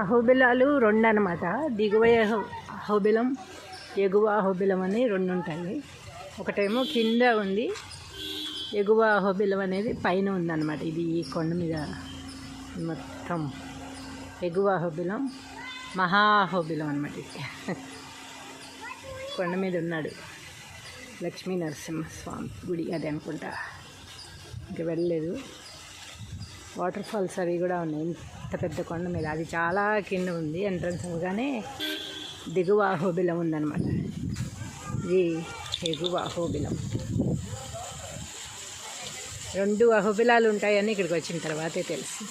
అహోబిలాలు రెండు అనమాట దిగువ అహోబిలం ఎగువ అహోబిలం అని రెండు ఉంటాయి ఒకటేమో కింద ఉంది ఎగువ అహోబిలం అనేది పైన ఉందన్నమాట. ఇది ఈ కొండ మీద మొత్తం. ఎగువ అహోబిలం మహా అహోబిలం అనమాట ఇది. కొండ మీద ఉన్నాడు లక్ష్మీ నరసింహస్వామి గుడి అది అనుకుంటా. ఇంకా వెళ్ళలేదు. వాటర్ ఫాల్స్ అవి కూడా ఉన్నాయి. అంత పెద్ద కొండ మీద. అది చాలా కింద ఉంది ఎంట్రన్స్ అవగానే దిగువ అహోబిలం ఉందన్నమాట. ఇది ఎగువ అహోబిలం రెండు అహోబిలాలు ఉంటాయని ఇక్కడికి వచ్చిన తర్వాతే తెలుసు.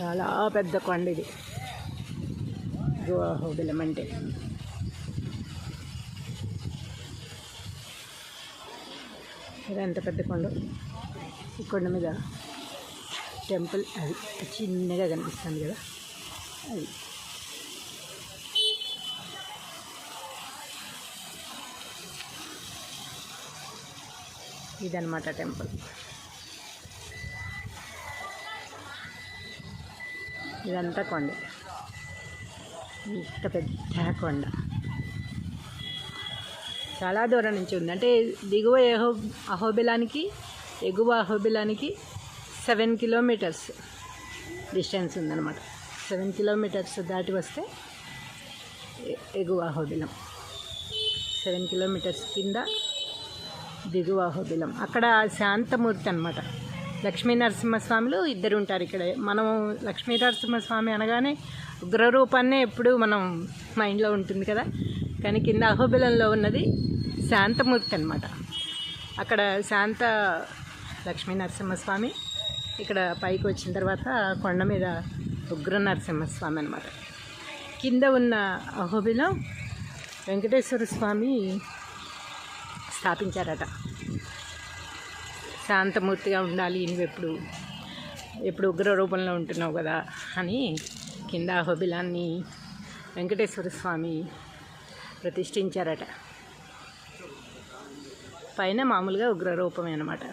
చాలా పెద్ద కొండ ఇది. గోహోబిలం అంటే. ఇది ఎంత పెద్ద కొండ? ఈ కొండ మీద టెంపుల్ అది చిన్నగా కనిపిస్తుంది కదా. అది. ఇదన్నమాట టెంపుల్. ఇదంతా కొండ. ఇంత పెద్ద కొండ. చాలా దూరం నుంచి ఉంది. అంటే దిగువ అహో అహోబిలానికి ఎగువ అహోబిలానికి సెవెన్ కిలోమీటర్స్ డిస్టెన్స్ ఉందన్నమాట. సెవెన్ కిలోమీటర్స్ దాటి వస్తే ఎగువ అహోబిలం. సెవెన్ కిలోమీటర్స్ కింద దిగువ అహోబిలం. అక్కడ శాంతమూర్తి అనమాట లక్ష్మీ నరసింహస్వాములు ఇద్దరు ఉంటారు ఇక్కడ. మనం లక్ష్మీ నరసింహస్వామి అనగానే ఉగ్రరూపాన్నే ఎప్పుడు మనం మైండ్లో ఉంటుంది కదా. కానీ కింద అహోబిలంలో ఉన్నది శాంతమూర్తి అనమాట అక్కడ శాంత లక్ష్మీ నరసింహస్వామి ఇక్కడ పైకి వచ్చిన తర్వాత కొండ మీద ఉగ్ర నరసింహస్వామి అనమాట కింద ఉన్న అహోబిలం వెంకటేశ్వర స్వామి స్థాపించారట. శాంతమూర్తిగా ఉండాలి. నువ్వెప్పుడు ఎప్పుడు ఎప్పుడు ఉగ్ర రూపంలో ఉంటున్నావు కదా అని కింద అహోబిలాన్ని వెంకటేశ్వర స్వామి ప్రతిష్ఠించారట. పైన మామూలుగా ఉగ్ర రూపమే అనమాట